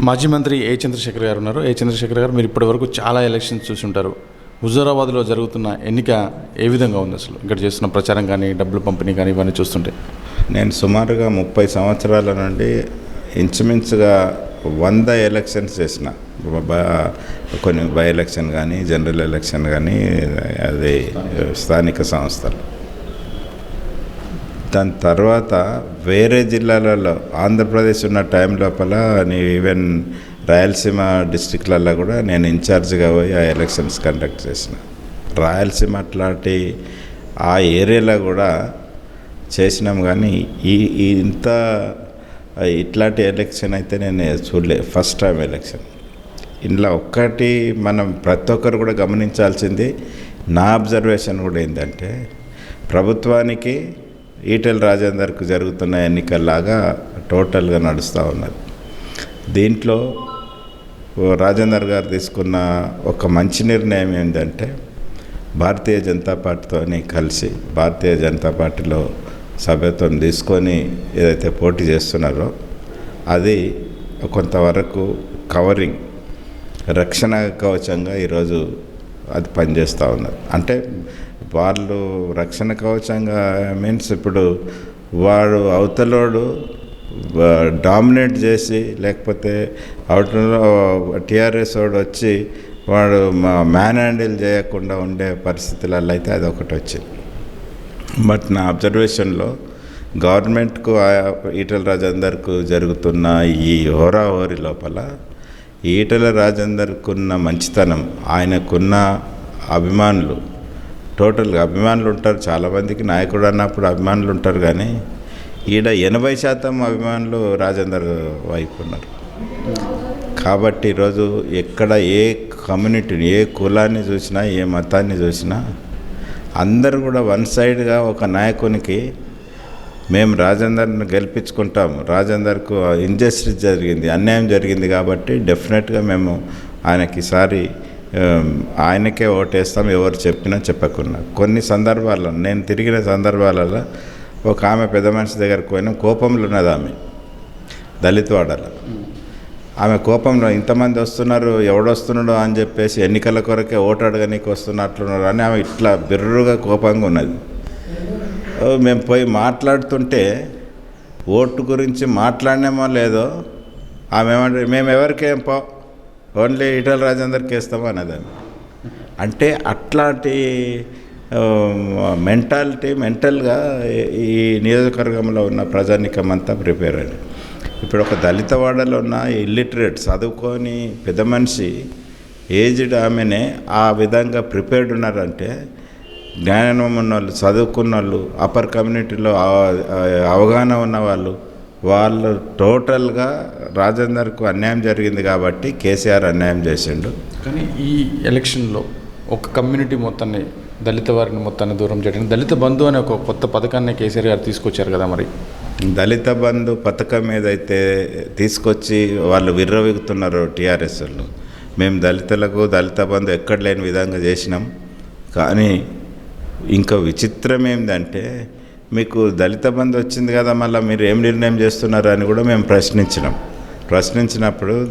మాజీ మంత్రి ఏ చంద్రశేఖర్ గారు ఉన్నారు? ఏ చంద్రశేఖర్ గారు? మీరు ఇప్పటివరకు చాలా ఎలక్షన్స్ చూసుంటారు. హుజూరాబాద్లో జరుగుతున్న ఎన్నిక ఏ విధంగా ఉంది అసలు? ఇక్కడ చేస్తున్న ప్రచారం కానీ డబ్బులు పంపిణీ కానీ ఇవన్నీ చూస్తుంటే. నేను సుమారుగా ముప్పై సంవత్సరాల నుండి ఇంచుమించుగా వంద ఎలక్షన్స్ చేసిన. కొన్ని బై ఎలక్షన్ కానీ జనరల్ ఎలక్షన్ కానీ అది స్థానిక సంస్థలు. దాని తర్వాత వేరే జిల్లాలలో ఆంధ్రప్రదేశ్ ఉన్న టైం లోపల నేను ఈవెన్ రాయలసీమ డిస్టిక్లలో కూడా నేను ఇన్ఛార్జ్గా పోయి ఆ ఎలక్షన్స్ కండక్ట్ చేసిన. రాయలసీమ అట్లాంటి ఆ ఏరియాలో కూడా చేసినాం కానీ ఈ ఇంత ఇట్లాంటి ఎలక్షన్ అయితే నేను చూడలే ఫస్ట్ టైం ఎలక్షన్. ఇందులో ఒక్కటి మనం ప్రతి ఒక్కరు కూడా గమనించాల్సింది నా అబ్జర్వేషన్ కూడా ఏంటంటే ప్రభుత్వానికి ఈటెల రాజేందర్కు జరుగుతున్న ఎన్నికల్లాగా టోటల్గా నడుస్తూ ఉన్నది. దీంట్లో రాజేందర్ గారు తీసుకున్న ఒక మంచి నిర్ణయం ఏంటంటే భారతీయ జనతా పార్టీతోని కలిసి భారతీయ జనతా పార్టీలో సభ్యత్వం తీసుకొని ఏదైతే పోటీ చేస్తున్నారో అది కొంతవరకు కవరింగ్ రక్షణ కవచంగా ఈరోజు అది పనిచేస్తూ ఉన్నది. అంటే వాళ్ళు రక్షణ కవచంగా మీన్స్ ఇప్పుడు వాడు అవతలోడు డామినేట్ చేసి లేకపోతే అవతల టీఆర్ఎస్ వాడు వచ్చి వాడు మ్యాన్ హ్యాండిల్ చేయకుండా ఉండే పరిస్థితులలో అయితే అది ఒకటి వచ్చింది. బట్ నా అబ్జర్వేషన్లో గవర్నమెంట్కు ఆ- ఈటల రాజేందర్కు జరుగుతున్న ఈ హోరాహోరీ లోపల ఈటల రాజేందర్కున్న మంచితనం ఆయనకున్న అభిమానులు టోటల్గా అభిమానులు ఉంటారు. చాలామందికి నాయకుడు అన్నప్పుడు అభిమానులు ఉంటారు కానీ ఈడ ఎనభై శాతం అభిమానులు రాజేందర్ వైపు ఉన్నారు. కాబట్టి ఈరోజు ఎక్కడ ఏ కమ్యూనిటీని ఏ కులాన్ని చూసినా ఏ మతాన్ని చూసినా అందరు కూడా వన్ సైడ్గా ఒక నాయకునికి మేము రాజేందర్ని గెలిపించుకుంటాం రాజేందర్కు ఇంజస్టిస్ జరిగింది అన్యాయం జరిగింది కాబట్టి డెఫినెట్గా మేము ఆయనకి ఈసారి ఆయనకే ఓటేస్తాం ఎవరు చెప్పినా చెప్పకున్నా. కొన్ని సందర్భాల్లో నేను తిరిగిన సందర్భాలలో ఒక ఆమె పెద్ద మనిషి దగ్గరకు పోయినా కోపంలో ఉన్నది ఆమె దళితవాడలో. ఆమె కోపంలో ఇంతమంది వస్తున్నారు ఎవడొస్తున్నాడో అని చెప్పేసి ఎన్నికల కొరకే ఓటు అడగనీకి వస్తున్నట్లున్నారు అని ఆమె ఇట్లా బిర్రుగా కోపంగా ఉన్నది. మేము పోయి మాట్లాడుతుంటే ఓటు గురించి మాట్లాడినామో లేదో ఆమె ఏమంటే మేము ఎవరికేం పో ఓన్లీ ఈటల రాజేందర్కి వేస్తామో అనేదాన్ని అంటే అట్లాంటి మెంటాలిటీ మెంటల్గా ఈ నియోజకవర్గంలో ఉన్న ప్రజానికం అంతా ప్రిపేర్ అయ్యారు ఇప్పుడు ఒక దళిత వాడలో ఉన్న ఇల్లిటరేట్ చదువుకొని పెద్ద మనిషి ఏజ్డ్ ఆమెనే ఆ విధంగా ప్రిపేర్డ్ ఉన్నారంటే జ్ఞానం ఉన్న వాళ్ళు చదువుకున్న వాళ్ళు అప్పర్ కమ్యూనిటీలో అవగాహన ఉన్న వాళ్ళు వాళ్ళు టోటల్గా రాజేందర్కు అన్యాయం జరిగింది కాబట్టి కేసీఆర్ అన్యాయం చేసిండు. కానీ ఈ ఎలక్షన్లో ఒక కమ్యూనిటీ మొత్తాన్ని దళిత వారిని మొత్తాన్ని దూరం చేయడానికి దళిత బంధు అనే ఒక కొత్త పథకాన్ని కేసీఆర్ గారు తీసుకొచ్చారు కదా మరి? దళిత బంధు పథకం ఏదైతే తీసుకొచ్చి వాళ్ళు విర్రవీగుతున్నారో టీఆర్ఎస్ వాళ్ళు మేము దళితులకు దళిత బంధు ఎక్కడ లేని విధంగా చేసినాం. కానీ ఇంకా విచిత్రం ఏంటంటే మీకు దళిత బంధు వచ్చింది కదా మళ్ళీ మీరు ఏం నిర్ణయం చేస్తున్నారు అని కూడా మేము ప్రశ్నించినాం. ప్రశ్నించినప్పుడు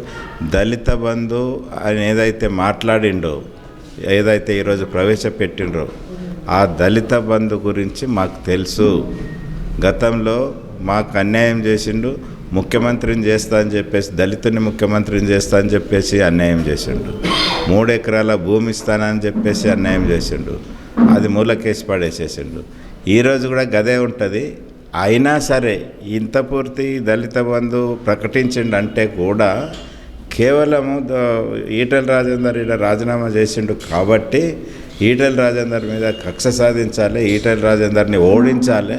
దళిత బంధు ఆయన ఏదైతే మాట్లాడిండో ఏదైతే ఈరోజు ప్రవేశపెట్టిండ్రో ఆ దళిత బంధు గురించి మాకు తెలుసు. గతంలో మాకు అన్యాయం చేసిండు ముఖ్యమంత్రిని చేస్తా అని చెప్పేసి దళితుని ముఖ్యమంత్రిని చేస్తా అని చెప్పేసి అన్యాయం చేసిండు. మూడు ఎకరాల భూమి ఇస్తానని చెప్పేసి అన్యాయం చేసిండు. అది మూలకేసి పడేసేసిండు. ఈరోజు కూడా గదే ఉంటుంది. అయినా సరే ఇంత పూర్తి దళిత బంధు ప్రకటించిండు అంటే కూడా కేవలము ఈటల రాజేందర్ ఇలా రాజీనామా చేసిండు కాబట్టి ఈటల రాజేందర్ మీద కక్ష సాధించాలి ఈటల రాజేందర్ని ఓడించాలి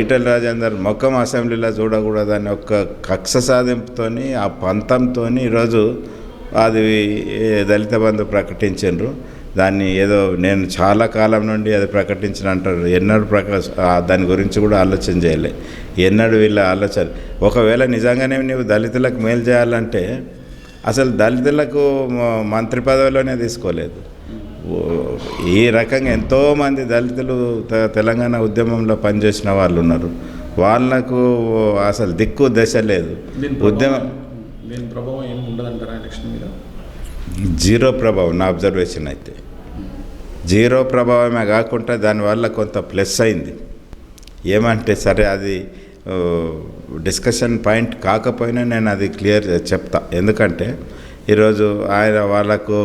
ఈటల రాజేందర్ మొక్కం అసెంబ్లీలో చూడకూడదని ఒక కక్ష సాధింపుతోని ఆ పంతంతో ఈరోజు అది దళిత బంధు ప్రకటించిండ్రు. దాన్ని ఏదో నేను చాలా కాలం నుండి అది ప్రకటించిన అంటారు. ఎన్నడూ ప్రక ఆ, దాని గురించి కూడా ఆలోచన చేయలే. ఎన్నడూ వీళ్ళ ఆలోచన ఒకవేళ నిజంగానే నీవు దళితులకు మేలు చేయాలంటే అసలు దళితులకు మంత్రి పదవిలోనే తీసుకోలేదు. ఈ రకంగా ఎంతోమంది దళితులు తెలంగాణ ఉద్యమంలో పనిచేసిన వాళ్ళు ఉన్నారు. వాళ్ళకు అసలు దిక్కు దశ లేదు. ఉద్యమం ప్రభావం ఏమి ఉండదంటారా ఎలక్షన్ మీద? జీరో ప్రభావం నా అబ్జర్వేషన్ అయితే జీరో ప్రభావమే కాకుండా దానివల్ల కొంత ప్లస్ అయింది ఏమంటే సరే అది డిస్కషన్ పాయింట్ కాకపోయినా నేను అది క్లియర్ చెప్తా ఎందుకంటే ఈరోజు ఆయన వాళ్ళకు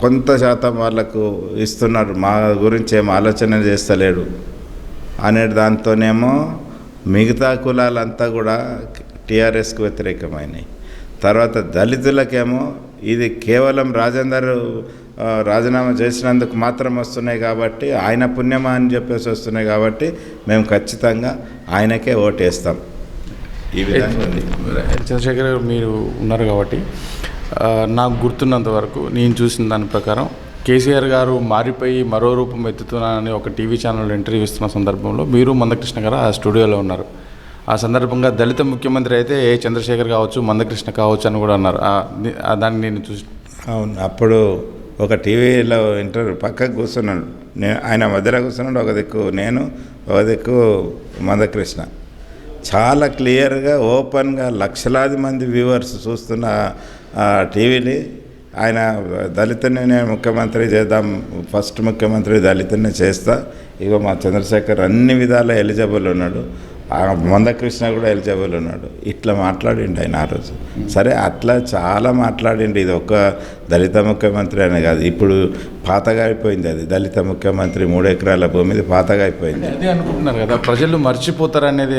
కొంత శాతం వాళ్ళకు ఇస్తున్నారు మా గురించి ఏం ఆలోచన చేస్తలేడు అనే దాంతోనేమో మిగతా కులాలంతా కూడా టీఆర్ఎస్కు వ్యతిరేకమైనవి తర్వాత దళితులకేమో ఇది కేవలం రాజేందర్ రాజీనామా చేసినందుకు మాత్రం వస్తున్నాయి కాబట్టి ఆయన పుణ్యమా అని చెప్పేసి వస్తున్నాయి కాబట్టి మేము ఖచ్చితంగా ఆయనకే ఓటేస్తాం. ఈ విధంగా చంద్రశేఖర్ గారు మీరు ఉన్నారు కాబట్టి నాకు గుర్తున్నంత వరకు నేను చూసిన దాని ప్రకారం కేసీఆర్ గారు మారిపోయి మరో రూపం ఎత్తుతున్నానని ఒక టీవీ ఛానల్ ఇంటర్వ్యూ ఇస్తున్న సందర్భంలో మీరు మందకృష్ణ గారు ఆ స్టూడియోలో ఉన్నారు. ఆ సందర్భంగా దళిత ముఖ్యమంత్రి అయితే ఏ చంద్రశేఖర్ కావచ్చు మందకృష్ణ కావచ్చు అని కూడా అన్నారు. దాన్ని నేను చూసి అవును అప్పుడు ఒక టీవీలో ఇంటర్వ్యూ పక్కకు కూర్చున్నాడు. నేను ఆయన మధ్యలో కూర్చున్నాడు ఒక దిక్కు నేను ఒక దిక్కు మందకృష్ణ. చాలా క్లియర్గా ఓపెన్గా లక్షలాది మంది వ్యూవర్స్ చూస్తున్న ఆ టీవీని ఆయన దళితుని నేను ముఖ్యమంత్రి చేద్దాం ఫస్ట్ ముఖ్యమంత్రి దళితుని చేస్తా ఇగో మా చంద్రశేఖర్ అన్ని విధాల ఎలిజిబుల్ ఉన్నాడు. మందకృష్ణ కూడా ఎలిజిబుల్ ఉన్నాడు. ఇట్లా మాట్లాడిండు ఆయన ఆ రోజు. సరే అట్లా చాలా మాట్లాడిండు. ఇది ఒక దళిత ముఖ్యమంత్రి అనే కాదు. ఇప్పుడు పాతగా అయిపోయింది అది. దళిత ముఖ్యమంత్రి మూడు ఎకరాల భూమి పాతగా అయిపోయింది అదే అనుకుంటున్నారు కదా ప్రజలు మర్చిపోతారనేది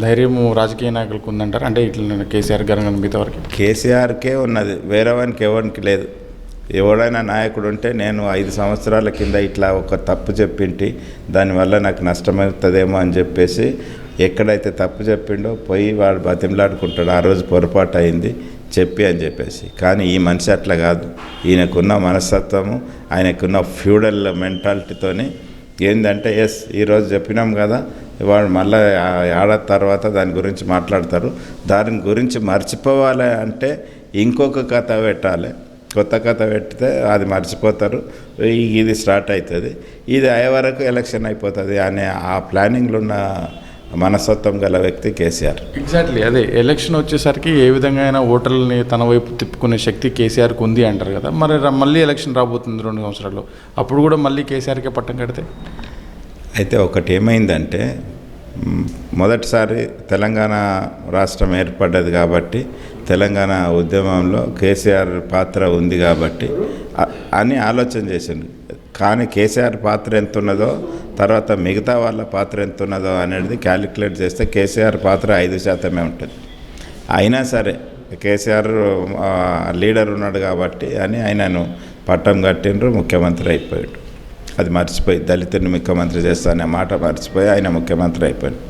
ధైర్యం రాజకీయ నాయకులకు ఉందంటారు? అంటే ఇట్లా కేసీఆర్ గారు మిగతా వరకు కేసీఆర్కే ఉన్నది. వేరే వానికి ఎవరికి లేదు. ఎవడైనా నాయకుడు ఉంటే నేను ఐదు సంవత్సరాల కింద ఇట్లా ఒక తప్పు చెప్పింటి దానివల్ల నాకు నష్టమవుతుందేమో అని చెప్పేసి ఎక్కడైతే తప్పు చెప్పిండో పోయి వాడు బతిమలాడుకుంటాడు ఆ రోజు పొరపాటు అయింది చెప్పి అని చెప్పేసి. కానీ ఈ మనిషి అట్లా కాదు. ఈయనకున్న మనస్తత్వము ఆయనకున్న ఫ్యూడల్ మెంటాలిటీతోని ఏంటంటే ఎస్ ఈరోజు చెప్పినాం కదా వాడు మళ్ళీ ఏడాది తర్వాత దాని గురించి మాట్లాడతారు. దాని గురించి మర్చిపోవాలి అంటే ఇంకొక కథ పెట్టాలి. కొత్త కథ పెడితే అది మర్చిపోతారు. ఇది స్టార్ట్ అవుతుంది. ఇది అయ్యే వరకు ఎలక్షన్ అయిపోతుంది అనే ఆ ప్లానింగ్లో ఉన్న మనస్తత్వం గల వ్యక్తి కేసీఆర్. ఎగ్జాక్ట్లీ అదే ఎలక్షన్ వచ్చేసరికి ఏ విధంగా అయినా ఓటర్లని తన వైపు తిప్పుకునే శక్తి కేసీఆర్కి ఉంది అంటారు కదా మరి మళ్ళీ ఎలక్షన్ రాబోతుంది రెండు సంవత్సరాల్లో అప్పుడు కూడా మళ్ళీ కేసీఆర్కే పట్టం కడితే? అయితే ఒకటి ఏమైందంటే మొదటిసారి తెలంగాణ రాష్ట్రం ఏర్పడ్డది కాబట్టి తెలంగాణ ఉద్యమంలో కేసీఆర్ పాత్ర ఉంది కాబట్టి అని ఆలోచన చేసిండు. కానీ కేసీఆర్ పాత్ర ఎంత ఉన్నదో తర్వాత మిగతా వాళ్ళ పాత్ర ఎంత ఉన్నదో అనేది క్యాలిక్యులేట్ చేస్తే కేసీఆర్ పాత్ర ఐదు శాతమే ఉంటుంది. అయినా సరే కేసీఆర్ లీడర్ ఉన్నాడు కాబట్టి అని ఆయనను పట్టం కట్టిండ్రు ముఖ్యమంత్రి అయిపోయాడు. అది మర్చిపోయి దళితుని ముఖ్యమంత్రి చేస్తా అనే మాట మర్చిపోయి ఆయన ముఖ్యమంత్రి అయిపోయాడు.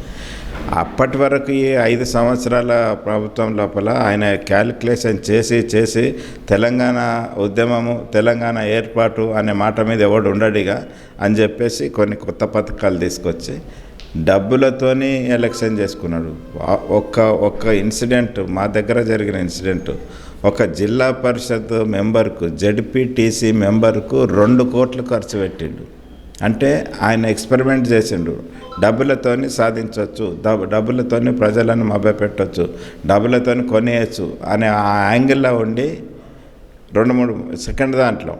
అప్పటి వరకు ఈ ఐదు సంవత్సరాల ప్రభుత్వం లోపల ఆయన క్యాలిక్యులేషన్ చేసి చేసి తెలంగాణ ఉద్యమము తెలంగాణ ఏర్పాటు అనే మాట మీద ఎవడు ఉండడిగా అని చెప్పేసి కొన్ని కొత్త పథకాలు తీసుకొచ్చి డబ్బులతోని ఎలక్షన్ చేసుకున్నాడు. ఒక్క ఒక్క ఇన్సిడెంట్ మా దగ్గర జరిగిన ఇన్సిడెంట్ ఒక జిల్లా పరిషత్ మెంబర్కు జడ్పీటీసీ మెంబర్కు రెండు కోట్లు ఖర్చు పెట్టిండు. అంటే ఆయన ఎక్స్పెరిమెంట్ చేసిండు. డబ్బులతోని సాధించవచ్చు డబ్బులతోని ప్రజలను మభ్యపెట్టవచ్చు డబ్బులతోని కొనేయచ్చు అనే ఆ యాంగిల్లో ఉండి రెండు మూడు సెకండ్ దాంట్లో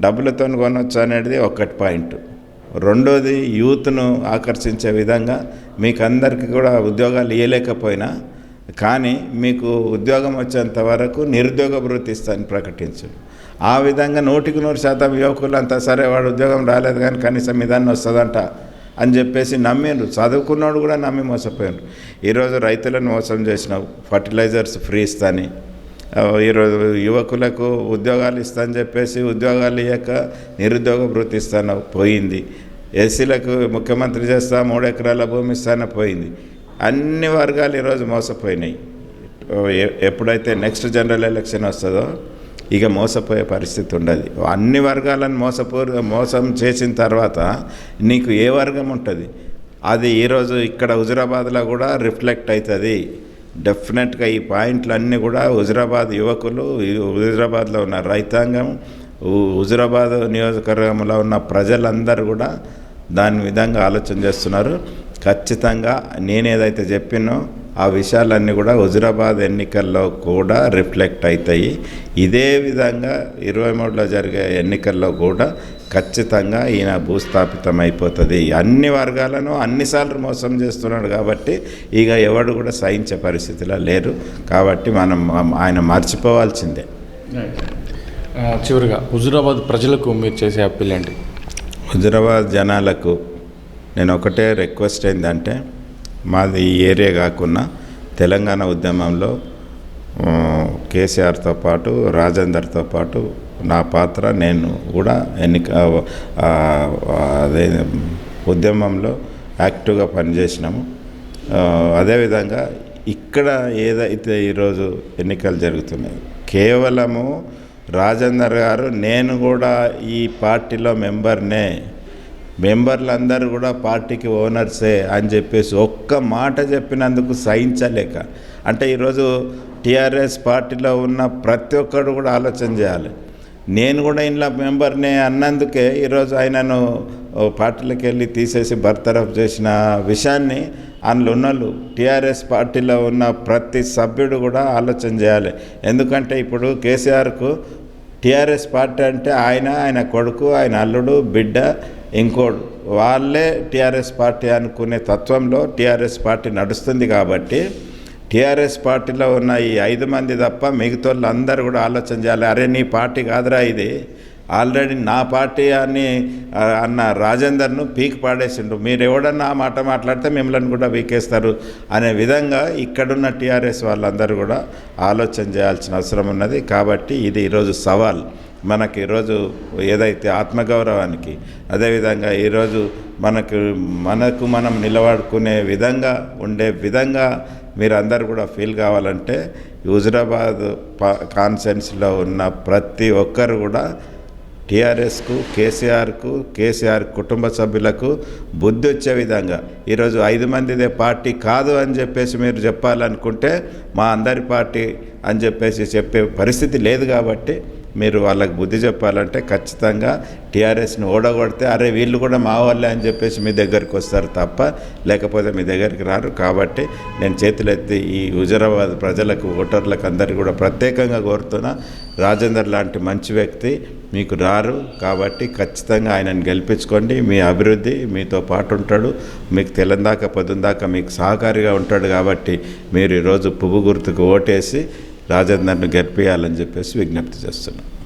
డబ్బులతో కొనవచ్చు అనేది ఒకటి పాయింట్. రెండోది యూత్ను ఆకర్షించే విధంగా మీకు అందరికీ కూడా ఉద్యోగాలు ఇవ్వలేకపోయినా కానీ మీకు ఉద్యోగం వచ్చేంత వరకు నిరుద్యోగ వృత్తి ఇస్తాను ప్రకటించండి. ఆ విధంగా నూటికి నూరు శాతం యువకులు అంతా సరే వాడు ఉద్యోగం రాలేదు కానీ కనీసం ఇదాన్ని వస్తుందంట అని చెప్పేసి నమ్మిండ్రు. చదువుకున్నాడు కూడా నమ్మి మోసపోయిండ్రు. ఈరోజు రైతులను మోసం చేసినావు ఫర్టిలైజర్స్ ఫ్రీ ఇస్తాని. ఈరోజు యువకులకు ఉద్యోగాలు ఇస్తానని చెప్పేసి ఉద్యోగాలు ఇవ్వక నిరుద్యోగ వృత్తి ఇస్తాను పోయింది. ఎస్సీలకు ముఖ్యమంత్రి చేస్తా మూడు ఎకరాల భూమి ఇస్తాన పోయింది. అన్ని వర్గాలు ఈరోజు మోసపోయినాయి. ఎప్పుడైతే నెక్స్ట్ జనరల్ ఎలక్షన్ వస్తుందో ఇక మోసపోయే పరిస్థితి ఉండదు. అన్ని వర్గాలను మోసపో మోసం చేసిన తర్వాత నీకు ఏ వర్గం ఉంటుంది? అది ఈరోజు ఇక్కడ హుజురాబాద్లో కూడా రిఫ్లెక్ట్ అవుతుంది. డెఫినెట్గా ఈ పాయింట్లు అన్నీ కూడా హుజురాబాద్ యువకులు హుజురాబాద్లో ఉన్న రైతాంగం హుజురాబాద్ నియోజకవర్గంలో ఉన్న ప్రజలందరూ కూడా దాని విధంగా ఆలోచన చేస్తున్నారు. ఖచ్చితంగా నేనేదైతే చెప్పినో ఆ విషయాలన్నీ కూడా హుజురాబాద్ ఎన్నికల్లో కూడా రిఫ్లెక్ట్ అవుతాయి ఇదే విధంగా ఇరవై మూడులో జరిగే ఎన్నికల్లో కూడా ఖచ్చితంగా ఈయన భూస్థాపితం అయిపోతుంది. అన్ని వర్గాలను అన్నిసార్లు మోసం చేస్తున్నాడు కాబట్టి ఇక ఎవడు కూడా సహించే పరిస్థితిలో లేరు. కాబట్టి మనం ఆయన మర్చిపోవాల్సిందే. చివరిగా హుజురాబాద్ ప్రజలకు మీరు చేసే అప్పీల్ ఏంటి? హుజురాబాద్ జనాలకు నేను ఒకటే రిక్వెస్ట్ ఏంటంటే మాది ఈ ఏరియా కాకుండా తెలంగాణ ఉద్యమంలో కేసీఆర్తో పాటు రాజేందర్తో పాటు నా పాత్ర నేను కూడా ఎన్నిక అదే ఉద్యమంలో యాక్టివ్గా పనిచేసినాము. అదేవిధంగా ఇక్కడ ఏదైతే ఈరోజు ఎన్నికలు జరుగుతున్నాయి కేవలము రాజేందర్ గారు నేను కూడా ఈ పార్టీలో మెంబర్నే మెంబర్లందరూ కూడా పార్టీకి ఓనర్సే అని చెప్పేసి ఒక్క మాట చెప్పినందుకు సహించలేక. అంటే ఈరోజు టీఆర్ఎస్ పార్టీలో ఉన్న ప్రతి ఒక్కరు కూడా ఆలోచన చేయాలి. నేను కూడా ఇంట్లో మెంబర్నే అన్నందుకే ఈరోజు ఆయనను పార్టీలకు వెళ్ళి తీసేసి బర్తరఫ్ చేసిన విషయాన్ని అందులో ఉన్నోళ్ళు టీఆర్ఎస్ పార్టీలో ఉన్న ప్రతి సభ్యుడు కూడా ఆలోచన చేయాలి. ఎందుకంటే ఇప్పుడు కేసీఆర్కు టీఆర్ఎస్ పార్టీ అంటే ఆయన ఆయన కొడుకు ఆయన అల్లుడు బిడ్డ ఇంకో వాళ్ళే టీఆర్ఎస్ పార్టీ అనుకునే తత్వంలో టీఆర్ఎస్ పార్టీ నడుస్తుంది కాబట్టి టీఆర్ఎస్ పార్టీలో ఉన్న ఈ ఐదు మంది తప్ప మిగతా అందరూ కూడా ఆలోచన చేయాలి. అరే నీ పార్టీ కాదురా ఇది. ఆల్రెడీ నా పార్టీ అని అన్న రాజేందర్ను పీక్ పాడేసిండు. మీరు ఎవడన్నా ఆ మాట మాట్లాడితే మిమ్మల్ని కూడా వీకేస్తారు అనే విధంగా ఇక్కడున్న టీఆర్ఎస్ వాళ్ళందరూ కూడా ఆలోచన చేయాల్సిన అవసరం ఉన్నది. కాబట్టి ఇది ఈరోజు సవాల్. మనకి ఈరోజు ఏదైతే ఆత్మగౌరవానికి అదేవిధంగా ఈరోజు మనకు మనకు మనం నిలబడుకునే విధంగా ఉండే విధంగా మీరందరూ కూడా ఫీల్ కావాలంటే హుజరాబాద్ కాన్సెన్స్లో ఉన్న ప్రతి ఒక్కరు కూడా టీఆర్ఎస్కు కేసీఆర్కు కేసీఆర్ కుటుంబ సభ్యులకు బుద్ధి వచ్చే విధంగా ఈరోజు ఐదు మందిదే పార్టీ కాదు అని చెప్పేసి మీరు చెప్పాలనుకుంటే మా అందరి పార్టీ అని చెప్పేసి చెప్పే పరిస్థితి లేదు కాబట్టి మీరు వాళ్ళకి బుద్ధి చెప్పాలంటే ఖచ్చితంగా టీఆర్ఎస్ని ఓడగొడితే అరే వీళ్ళు కూడా మా వాళ్ళే అని చెప్పేసి మీ దగ్గరికి వస్తారు తప్ప లేకపోతే మీ దగ్గరికి రారు. కాబట్టి నేను చేతులెత్తి ఈ హుజరాబాద్ ప్రజలకు ఓటర్లకు అందరికీ కూడా ప్రత్యేకంగా కోరుతున్నా. రాజేందర్ లాంటి మంచి వ్యక్తి మీకు రారు. కాబట్టి ఖచ్చితంగా ఆయనను గెలిపించుకోండి. మీ అభివృద్ధి మీతో పాటు ఉంటాడు. మీకు తెలందాక పొద్దుందాక మీకు సహకారిగా ఉంటాడు. కాబట్టి మీరు ఈరోజు పువ్వు గుర్తుకు ఓటేసి రాజేందర్ను గెలిపించాలని చెప్పేసి విజ్ఞప్తి చేస్తున్నాను